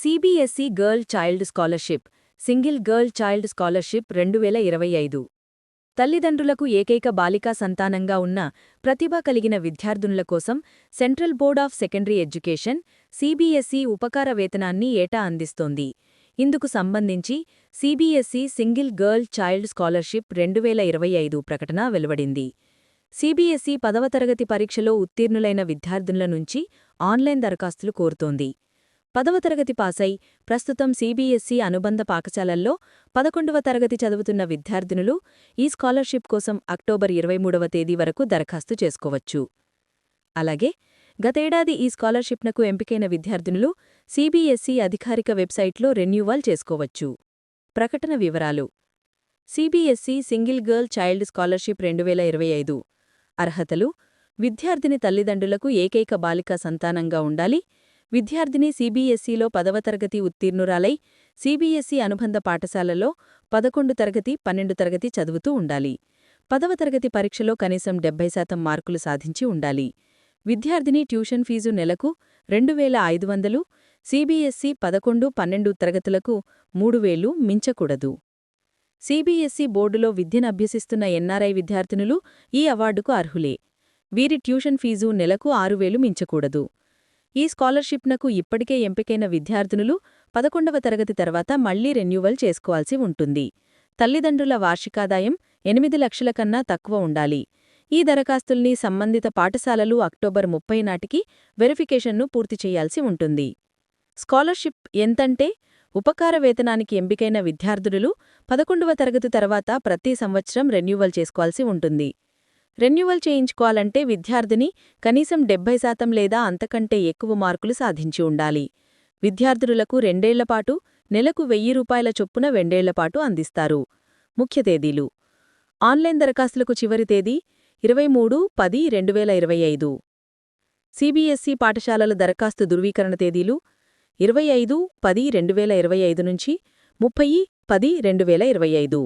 CBSE girl child scholarship single girl child scholarship రెండు వేల ఇరవై ఐదు. తల్లిదండ్రులకు ఏకైక బాలికా సంతానంగా ఉన్న ప్రతిభ కలిగిన విద్యార్థునుల కోసం central board of secondary education CBSE ఉపకార వేతనాన్ని ఏటా అందిస్తోంది. ఇందుకు సంబంధించి CBSE single girl child scholarship రెండు వేల ఇరవై ఐదు ప్రకటన వెలువడింది. సిబిఎస్ఈ పదవ తరగతి పరీక్షలో ఉత్తీర్ణులైన విద్యార్థుల నుంచి ఆన్లైన్ దరఖాస్తులు కోరుతోంది. పదవ తరగతి పాసై ప్రస్తుతం సిబిఎస్ఈ అనుబంధ పాఠశాలల్లో పదకొండవ తరగతి చదువుతున్న విద్యార్థినులు ఈ స్కాలర్షిప్ కోసం అక్టోబర్ ఇరవై మూడవ తేదీ వరకు దరఖాస్తు చేసుకోవచ్చు. అలాగే గతేడాది ఈ స్కాలర్షిప్నకు ఎంపికైన విద్యార్థినులు సిబిఎస్ఈ అధికారిక వెబ్సైట్లో రెన్యూవల్ చేసుకోవచ్చు. ప్రకటన వివరాలు. CBSE single girl child scholarship రెండు వేల ఇరవై ఐదు. అర్హతలు. విద్యార్థిని తల్లిదండ్రులకు ఏకైక బాలిక సంతానంగా ఉండాలి. విద్యార్థిని సీబీఎస్ఈలో పదవ తరగతి ఉత్తీర్ణురాలై సీబీఎస్ఈ అనుబంధ పాఠశాలలో పదకొండు తరగతి పన్నెండు తరగతి చదువుతూ ఉండాలి. పదవ తరగతి పరీక్షలో కనీసం డెబ్బై శాతం మార్కులు సాధించి ఉండాలి. విద్యార్థిని ట్యూషన్ ఫీజు నెలకు రెండు వేల ఐదు వందలు సీబీఎస్ఈ పదకొండు పన్నెండు తరగతులకు మూడు వేలు మించకూడదు. సీబీఎస్ఈ బోర్డులో విద్యనభ్యసిస్తున్న ఎన్ఆర్ఐ విద్యార్థినులు ఈ అవార్డుకు అర్హులే. వీరి ట్యూషన్ ఫీజు నెలకు ఆరు వేలు మించకూడదు. ఈ స్కాలర్షిప్నకు ఇప్పటికే ఎంపికైన విద్యార్థినులు పదకొండవ తరగతి తర్వాత మళ్ళీ రెన్యూవల్ చేసుకోవాల్సి ఉంటుంది. తల్లిదండ్రుల వార్షికాదాయం ఎనిమిది లక్షల కన్నా తక్కువ ఉండాలి. ఈ దరఖాస్తుల్ని సంబంధిత పాఠశాలలు అక్టోబర్ ముప్పై నాటికి వెరిఫికేషన్ను పూర్తి చేయాల్సి ఉంటుంది. స్కాలర్షిప్ ఎంతంటే ఉపకార వేతనానికి ఎంపికైన విద్యార్థులు పదకొండవ తరగతి తర్వాత ప్రతి సంవత్సరం రెన్యూవల్ చేసుకోవాల్సి ఉంటుంది. రెన్యువల్ చేయించుకోవాలంటే విద్యార్థిని కనీసం డెబ్బై శాతం లేదా అంతకంటే ఎక్కువ మార్కులు సాధించి ఉండాలి. విద్యార్థులకు రెండేళ్ళపాటు నెలకు వెయ్యి రూపాయల చొప్పున రెండేళ్ళపాటు అందిస్తారు. ముఖ్య తేదీలు. ఆన్లైన్ దరఖాస్తులకు చివరి తేదీ ఇరవై మూడు పది రెండు వేల ఇరవై ఐదు. సిబిఎస్ఈ పాఠశాలల దరఖాస్తు ధృవీకరణ తేదీలు ఇరవై ఐదు పది రెండు వేల ఇరవై ఐదు నుంచి ముప్పై పది రెండు వేల ఇరవై ఐదు.